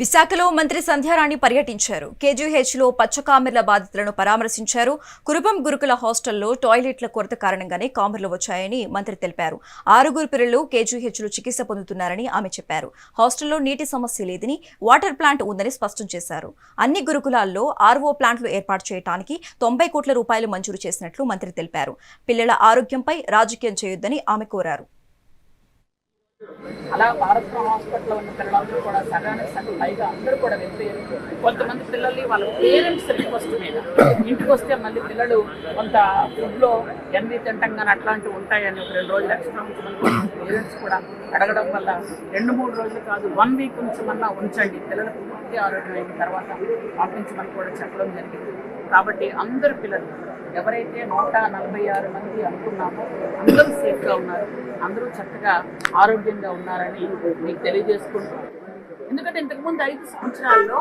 విశాఖలో మంత్రి సంధ్యారాణి పర్యటించారు. కేజీహెచ్లో పచ్చకామెర్ల బాధితులను పరామర్శించారు. కురుపం గురుకుల హాస్టల్లో టాయిలెట్ల కొరత కారణంగానే కామెర్లు వచ్చాయని మంత్రి తెలిపారు. ఆరుగురు పిల్లలు కేజీహెచ్లో చికిత్స పొందుతున్నారని ఆమె చెప్పారు. హాస్టల్లో నీటి సమస్య లేదని వాటర్ ప్లాంట్ ఉందని స్పష్టం చేశారు. అన్ని గురుకులాల్లో ఆర్ఓ ప్లాంట్లు ఏర్పాటు చేయడానికి తొంభై కోట్ల రూపాయలు మంజూరు చేసినట్లు మంత్రి తెలిపారు. పిల్లల ఆరోగ్యంపై రాజకీయం చేయొద్దని ఆమె కోరారు. అలా భారత్పురం హాస్పిటల్లో ఉన్న పిల్లలందరూ కూడా సగానికి సగం పైగా అందరూ కూడా వెళ్ళిపోయారు. కొంతమంది పిల్లల్ని వాళ్ళ పేరెంట్స్ రిక్వెస్ట్ మీద ఇంటికి వస్తే మళ్ళీ పిల్లలు కొంత ఫుడ్లో ఎన్ని తింటాం కానీ అట్లాంటివి ఉంటాయని ఒక రెండు రోజులు ఎక్స్ట్రా ఉంచమని పేరెంట్స్ కూడా అడగడం వల్ల రెండు మూడు రోజులు కాదు వన్ వీక్ ఉంచమన్నా ఉంచండి. పిల్లలకు పూర్తి ఆరోగ్యం అయిన తర్వాత పంపించమని కూడా చెప్పడం జరిగింది. కాబట్టి అందరు పిల్లలు ఎవరైతే నూట నలభై ఆరు మంది అనుకున్నామో అందరూ సేఫ్గా ఉన్నారు. అందరూ చక్కగా ఆరోగ్యంగా ఉన్నారని మీకు తెలియజేసుకుంటూ ఎందుకంటే ఇంతకుముందు ఐదు సంవత్సరాల్లో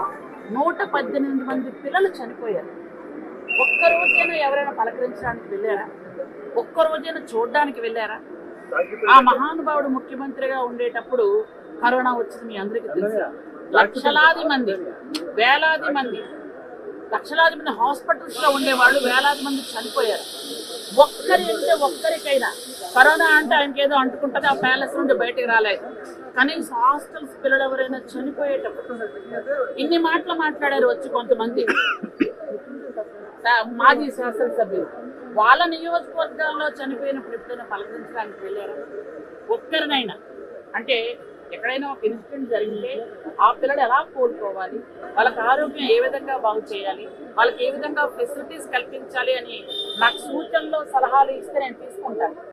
నూట పద్దెనిమిది మంది పిల్లలు చనిపోయారు. ఒక్క రోజైనా ఎవరైనా పలకరించడానికి వెళ్ళారా? ఒక్క రోజైనా చూడడానికి వెళ్ళారా? ఆ మహానుభావుడు ముఖ్యమంత్రిగా ఉండేటప్పుడు కరోనా వచ్చింది మీ అందరికీ తెలుసు. లక్షలాది మంది వేలాది మంది లక్షలాది మంది హాస్పిటల్స్లో ఉండేవాళ్ళు వేలాది మంది చనిపోయారు. ఒక్కరి అంటే ఒక్కరికైనా కరోనా అంటే ఆయనకి ఏదో అంటుకుంటుంది ఆ ప్యాలెస్ నుండి బయటికి రాలేదు. కనీసం హాస్టల్స్ పిల్లలు ఎవరైనా చనిపోయేటప్పుడు ఇన్ని మాటలు మాట్లాడారు వచ్చి కొంతమంది. మాజీ శాసనసభ్యులు. వాళ్ళ నియోజకవర్గాల్లో చనిపోయినప్పుడు ఎప్పుడైనా పలకరించడానికి వెళ్ళారు? ఒక్కరినైనా. అంటే ఎక్కడైనా ఒక ఇన్సిడెంట్ జరిగితే ఆ పిల్లలు ఎలా కోలుకోవాలి? వాళ్ళకి ఆరోగ్యం ఏ విధంగా బాగు చేయాలి? వాళ్ళకి ఏ విధంగా ఫెసిలిటీస్ కల్పించాలి అని నాకు సూచనలు సలహాలు ఇస్తే నేను తీసుకుంటాను.